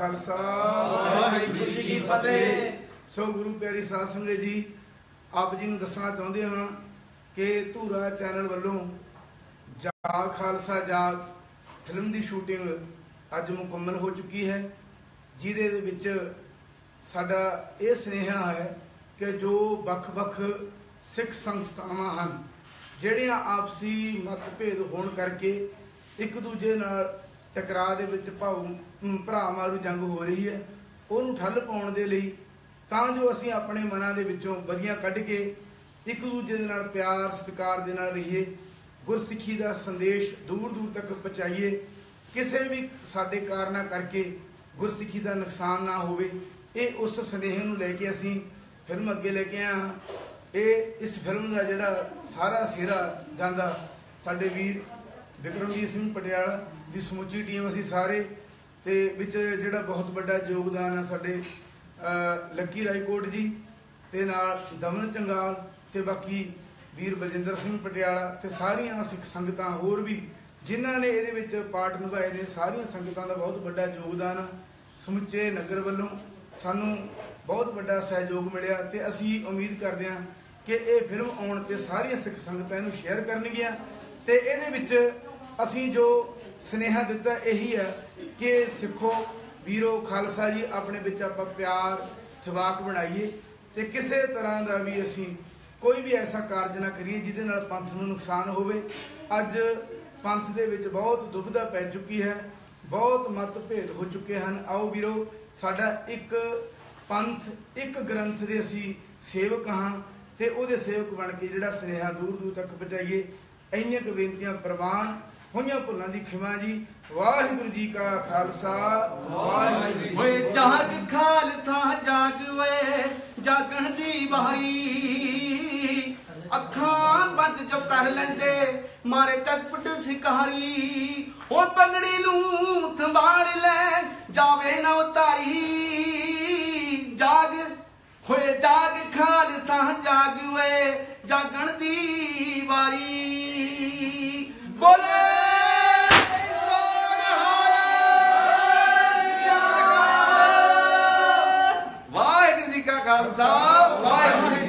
ਖਾਲਸਾ। ਵਾਹਿਗੁਰੂ ਜੀ ਕੀ ਫਤਿਹ। ਸੋ ਗੁਰੂ ਪਿਆਰੀ ਸਾਧ ਸੰਗਤ ਜੀ ਆਪ ਜੀ ਨੂੰ ਦੱਸਣਾ ਚਾਹੁੰਦੇ ਹਾਂ ਕਿ ਧੂਰਾ ਚੈਨਲ ਵੱਲੋਂ ਜਾਗ ਖਾਲਸਾ ਜਾਗ ਫਿਲਮ ਦੀ ਸ਼ੂਟਿੰਗ ਅੱਜ ਮੁਕੰਮਲ ਹੋ ਚੁੱਕੀ ਹੈ। ਜਿਹਦੇ ਦੇ ਵਿੱਚ ਸਾਡਾ ਇਹ ਸੁਨੇਹਾ ਹੈ ਕਿ ਜੋ ਵੱਖ-ਵੱਖ ਸਿੱਖ ਸੰਸਥਾਵਾਂ ਹਨ ਜਿਹੜੀਆਂ ਆਪਸੀ ਮਤਭੇਦ ਹੋਣ ਕਰਕੇ ਇੱਕ ਦੂਜੇ ਨਾਲ ਟਕਰਾਅ ਦੇ ਵਿੱਚ ਭਾਉ ਅਮ, ਭਰਾ ਮਾਰੂ ਜੰਗ ਹੋ ਰਹੀ ਹੈ। ਉਹਨੂੰ ਠੱਲ ਪਾਉਣ ਦੇ ਲਈ ਤਾਂ ਜੋ ਅਸੀਂ ਆਪਣੇ ਮਨਾਂ ਦੇ ਵਿੱਚੋਂ ਵਧੀਆਂ ਕੱਢ ਕੇ ਇੱਕ ਦੂਜੇ ਦੇ ਨਾਲ ਪਿਆਰ ਸਤਿਕਾਰ ਦੇ ਨਾਲ ਰਹੀਏ ਗੁਰਸਿੱਖੀ ਦਾ ਸੰਦੇਸ਼ ਦੂਰ ਦੂਰ ਤੱਕ ਪਹੁੰਚਾਈਏ ਕਿਸੇ ਵੀ ਸਾਡੇ ਕਾਰਨਾਂ ਕਰਕੇ ਗੁਰਸਿੱਖੀ ਦਾ ਨੁਕਸਾਨ ਨਾ ਹੋਵੇ ਇਹ ਉਸ ਸੁਨੇਹੇ ਨੂੰ ਲੈ ਕੇ ਅਸੀਂ ਫਿਲਮ ਅੱਗੇ ਲੈ ਕੇ ਆਏ ਹਾਂ। ਇਹ ਇਸ ਫਿਲਮ ਦਾ ਜਿਹੜਾ ਸਾਰਾ ਸਿਰਾ ਜਾਂਦਾ ਸਾਡੇ ਵੀਰ ਵਿਕਰਮਜੀਤ ਸਿੰਘ ਪਟਿਆਲਾ ਦੀ ਸਮੁੱਚੀ ਟੀਮ ਅਸੀਂ ਸਾਰੇ ਤੇ ਵਿੱਚ ਜਿਹੜਾ ਬਹੁਤ ਵੱਡਾ ਯੋਗਦਾਨ ਆ ਸਾਡੇ ਲੱਕੀ ਰਾਏਕੋਟ ਜੀ ਤੇ ਨਾਲ ਦਮਨ ਚੰਗਾਲ ਤੇ ਬਾਕੀ ਵੀਰ ਬਲਜਿੰਦਰ ਸਿੰਘ ਪਟਿਆਲਾ ਤੇ ਸਾਰੀਆਂ ਸਿੱਖ ਸੰਗਤਾਂ ਹੋਰ ਵੀ ਜਿਨ੍ਹਾਂ ਨੇ ਇਹਦੇ ਵਿੱਚ ਪਾਰਟ ਨਿਭਾਏ ਨੇ, ਸਾਰੀਆਂ ਸੰਗਤਾਂ ਦਾ ਬਹੁਤ ਵੱਡਾ ਯੋਗਦਾਨ ਹੈ। ਸਮੁੱਚੇ ਨਗਰ ਵੱਲੋਂ ਸਾਨੂੰ ਬਹੁਤ ਵੱਡਾ ਸਹਿਯੋਗ ਮਿਲਿਆ ਤੇ ਅਸੀਂ ਉਮੀਦ ਕਰਦੇ ਹਾਂ ਕਿ ਇਹ ਫਿਲਮ ਆਉਣ ਤੇ ਸਾਰੀਆਂ ਸਿੱਖ ਸੰਗਤਾਂ ਇਹਨੂੰ ਸ਼ੇਅਰ ਕਰਨਗੀਆਂ ਤੇ ਇਹਦੇ ਵਿੱਚ ਅਸੀਂ ਜੋ ਸਨੇਹਾ ਦਿੱਤਾ ਇਹੀ ਹੈ ਕਿ ਸਿੱਖੋ, ਵੀਰੋ, ਖਾਲਸਾ ਜੀ, ਆਪਣੇ ਵਿੱਚ ਆਪਾਂ ਪਿਆਰ ਥਵਾਕ ਬਣਾਈਏ ਤੇ ਕਿਸੇ ਤਰ੍ਹਾਂ ਦਾ ਵੀ ਅਸੀਂ ਕੋਈ ਵੀ ਐਸਾ ਕਾਰਜ ਨਾ ਕਰੀਏ ਜਿਹਦੇ ਨਾਲ ਪੰਥ ਨੂੰ ਨੁਕਸਾਨ ਹੋਵੇ। ਅੱਜ ਪੰਥ ਦੇ ਵਿੱਚ ਬਹੁਤ ਦੁਬਿਧਾ ਪੈ ਚੁੱਕੀ ਹੈ, ਬਹੁਤ ਮਤਭੇਦ ਹੋ ਚੁੱਕੇ ਹਨ। ਆਓ ਵੀਰੋ, ਸਾਡਾ ਇੱਕ ਪੰਥ, ਇੱਕ ਗ੍ਰੰਥ ਦੇ ਅਸੀਂ ਸੇਵਕ ਹਾਂ ਤੇ ਉਹਦੇ ਸੇਵਕ ਬਣ ਕੇ ਜਿਹੜਾ ਸੁਨੇਹਾ ਦੂਰ ਦੂਰ ਤੱਕ ਪਹੁੰਚਾਈਏ। ਇੰਨੀਆਂ ਕੁ ਬੇਨਤੀਆਂ ਪ੍ਰਵਾਨ ਹੋਈਆਂ ਭੁੱਲਾਂ ਦੀ ਖਿਮਾ ਜੀ। ਵਾਹਿਗੁਰੂ ਜੀ ਕਾ ਖਾਲਸਾ। ਵਾਹਿਗੁਰੂ ਹੋਏ ਜਾਗ ਖਾਲਸਾ ਜਾਗ ਜਾਗਣ ਦੀ ਵਾਰੀ। ਅੱਖਾਂ ਬੰਦ ਜੋ ਕਰ ਲੈਂਦੇ, ਮਾਰੇ ਚਟਪਟ ਸ਼ਿਕਾਰੀ। ਓ ਪੰਗੜੀ ਨੂੰ ਸੰਭਾਲ ਲੈ, ਜਾਵੇ ਨਾ ਉਤਾਰੀ। ਜਾਗ ਹੋਏ ਜਾਗ ਖਾਲਸਾ ਜਾਗ ਵੇ ਜਾਗਣ ਦੀ ਵਾਰੀ। casar, vai, vai.